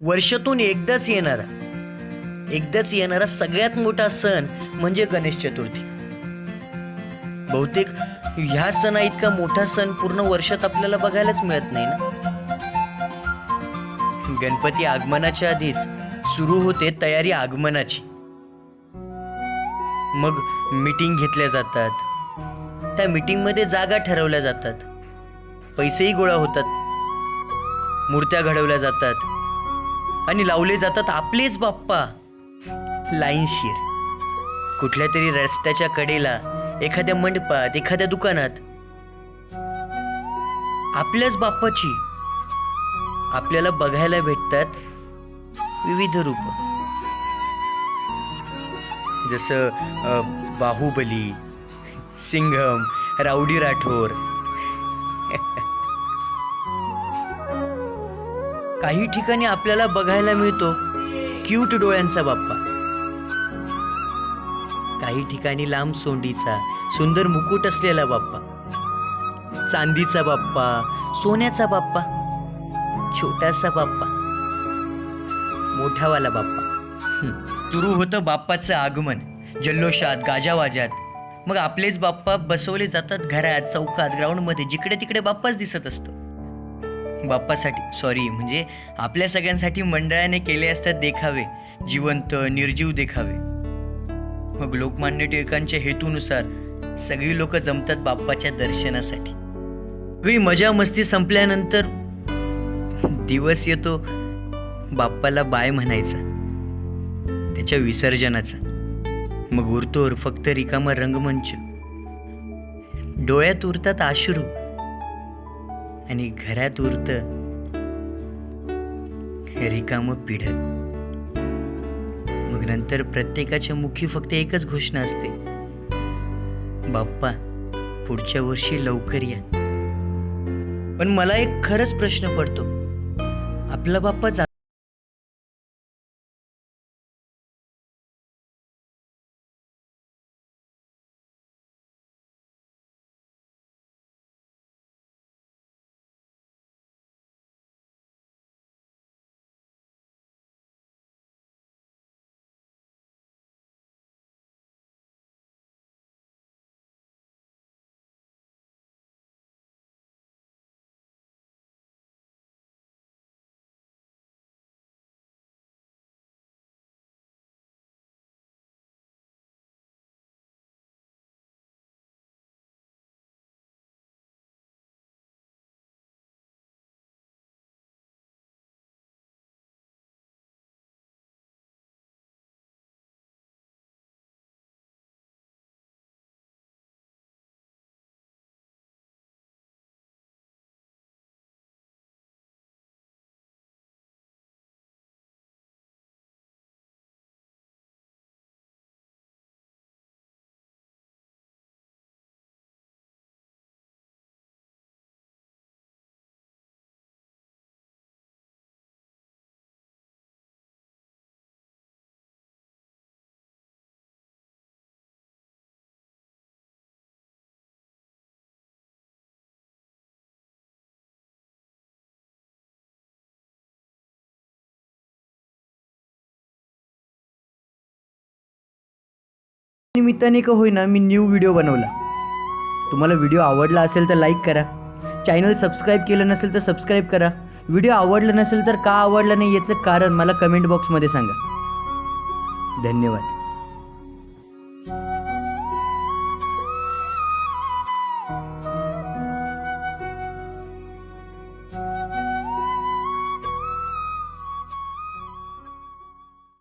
वर्षातून एकदाच येणारा. एकदाच येणारा सगळ्यात मोठा सण म्हणजे गणेश चतुर्थी. बहुतेक ह्या सणा इतका मोठा सण पूर्ण वर्षात आपल्याला बघायलाच मिळत नाही ना? गणपती आगमनाच्या आधीच सुरू होते तयारी आगमनाची. मग मीटिंग घेतल्या जातात. त्या मीटिंगमध्ये जागा ठरवल्या जातात. पैसेही गोळा होतात. मूर्त्या घडवल्या जातात. आणि लावले जातात आपलेच बाप्पा. लाईनशीर कुठल्या तरी रस्त्याच्या कडेला एखाद्या मंडपात एखाद्या दुकानात. आपल्याच बाप्पाची. आपल्याला बघायला भेटतात विविध रूप. जसं बाहुबली सिंघम राऊडी राठोर. काही ठिकाणी आपल्याला बघायला मिळतो क्यूट डोळ्यांचा बाप्पा. काही ठिकाणी लांब सोंडीचा सुंदर मुकुट असलेला बाप्पा. चांदीचा बाप्पा सोन्याचा बाप्पा छोटासा बाप्पा. मोठावाला बाप्पा. सुरू होतं बाप्पाचं आगमन. जल्लोषात गाजावाजात. मग आपलेच बाप्पा बसवले जातात घरात चौकात ग्राउंडमध्ये जिकडे तिकडे बाप्पाच दिसत असतो. बाप्पासाठी सॉरी म्हणजे आपल्या सगळ्यांसाठी मंडळाने केले असतात देखावे जिवंत निर्जीव देखावे. मग लोकमान्य टिळकांच्या हेतूनुसार सगळी लोक जमतात बाप्पाच्या दर्शनासाठी. सगळी मजा मस्ती संपल्यानंतर दिवस येतो बाप्पाला बाय म्हणायचा त्याच्या विसर्जनाचा. मग उरतोर फक्त रिकामा रंगमंच. डोळ्यात उरतात आश्रू. आणि घरात उरत रिकाम पिढ मग नंतर प्रत्येकाच्या मुखी फक्त एकच घोषणा असते. बाप्पा पुढच्या वर्षी लवकर या. पण मला एक खरंच प्रश्न पडतो. आपला बाप्पा निमित्ताने का होईना मी न्यू व्हिडिओ बनवला. तुम्हाला व्हिडिओ आवडला असेल तर लाईक करा. चॅनल सबस्क्राईब केलं नसेल तर सबस्क्राईब करा. व्हिडिओ आवडला नसेल तर का आवडला नाही याचं कारण मला कमेंट बॉक्समध्ये सांगा. धन्यवाद.